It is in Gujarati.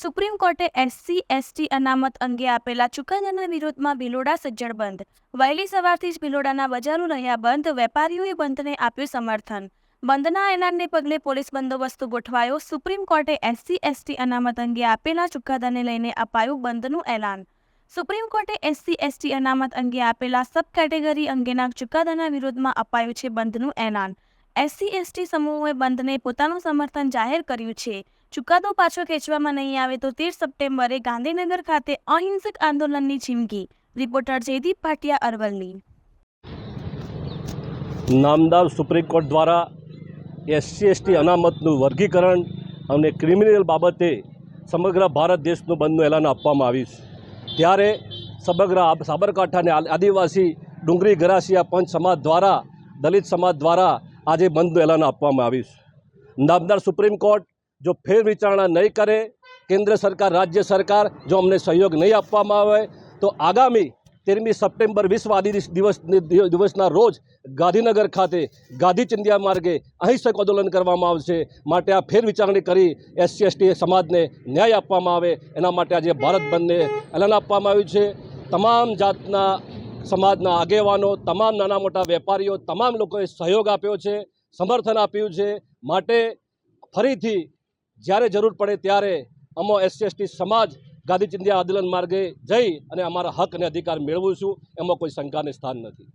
સુપ્રીમ કોર્ટે એસસી, એસટી અનામત અંગે આપેલા ચુકાદાના વિરોધમાં ભિલોડા સજ્જડ બંધ. વહેલી સવારથી જ ભિલોડાના બજારો રહ્યા બંધ. વેપારીઓએ બંધને આપ્યું સમર્થન. બંધના એલાનને પગલે પોલીસ બંદોબસ્ત ગોઠવાયો. સુપ્રીમ કોર્ટે એસસી, એસટી અનામત અંગે આપેલા ચુકાદાને લઈને અપાયું બંધનું એલાન. સુપ્રીમ કોર્ટે એસસી, એસટી અનામત અંગે આપેલા સબ કેટેગરી અંગેના ચુકાદાના વિરોધમાં અપાયું છે બંધનું એલાન. એસસી, એસટી સમૂહોએ બંધને પોતાનું સમર્થન જાહેર કર્યું છે. ચુકાદો પાછો ખેંચવામાં નહીં આવે તો તેર સપ્ટેમ્બરે ગાંધીનગર ખાતે અહિંસક આંદોલનની ચીમકી. રિપોર્ટર જયદીપ ભાટિયા અરવલ્લી. નામદાર સુપ્રીમ કોર્ટ દ્વારા એસસી, એસટી અનામતનું વર્ગીકરણ અને ક્રિમિનલ બાબતે સમગ્ર ભારત દેશનું બંધનું એલાન આપવામાં આવ્યું ત્યારે સમગ્ર સાબરકાંઠાને આદિવાસી ડુંગરી ગરાસિયા પંચ સમાજ દ્વારા, દલિત સમાજ દ્વારા આજે બંધનું એલાન આપવામાં આવ્યું છે. નામદાર સુપ્રીમ કોર્ટ જો ફેર વિચારણા નહીં કરે, કેન્દ્ર સરકાર, રાજ્ય સરકાર, જો અમને સહયોગ નહીં આપવામાં આવે, તો આગામી તેરમી સપ્ટેમ્બર વિશ્વ આદિ દિવસ દિવસના રોજ ગાંધીનગર ખાતે ગાંધી ચિંધ્યા માર્ગે અહિંસક આંદોલન કરવામાં આવશે. માટે આ ફેર વિચારણી કરી એસસી, એસટી સમાજને ન્યાય આપવામાં આવે. એના માટે આજે ભારત બંધને એલાન આપવામાં આવ્યું છે. તમામ જાતના સમાજના આગેવાનો, તમામ નાના મોટા વેપારીઓ, તમામ લોકોએ સહયોગ આપ્યો છે, સમર્થન આપ્યું છે. માટે ફરીથી જ્યારે જરૂર પડે ત્યારે અમો એસસી એસટી સમાજ, ગાંધી ચિંધ્યા આંદોલન માર્ગે જઈ અને અમારા હક અને અધિકાર મેળવું છું. એમાં કોઈ શંકાને સ્થાન નથી.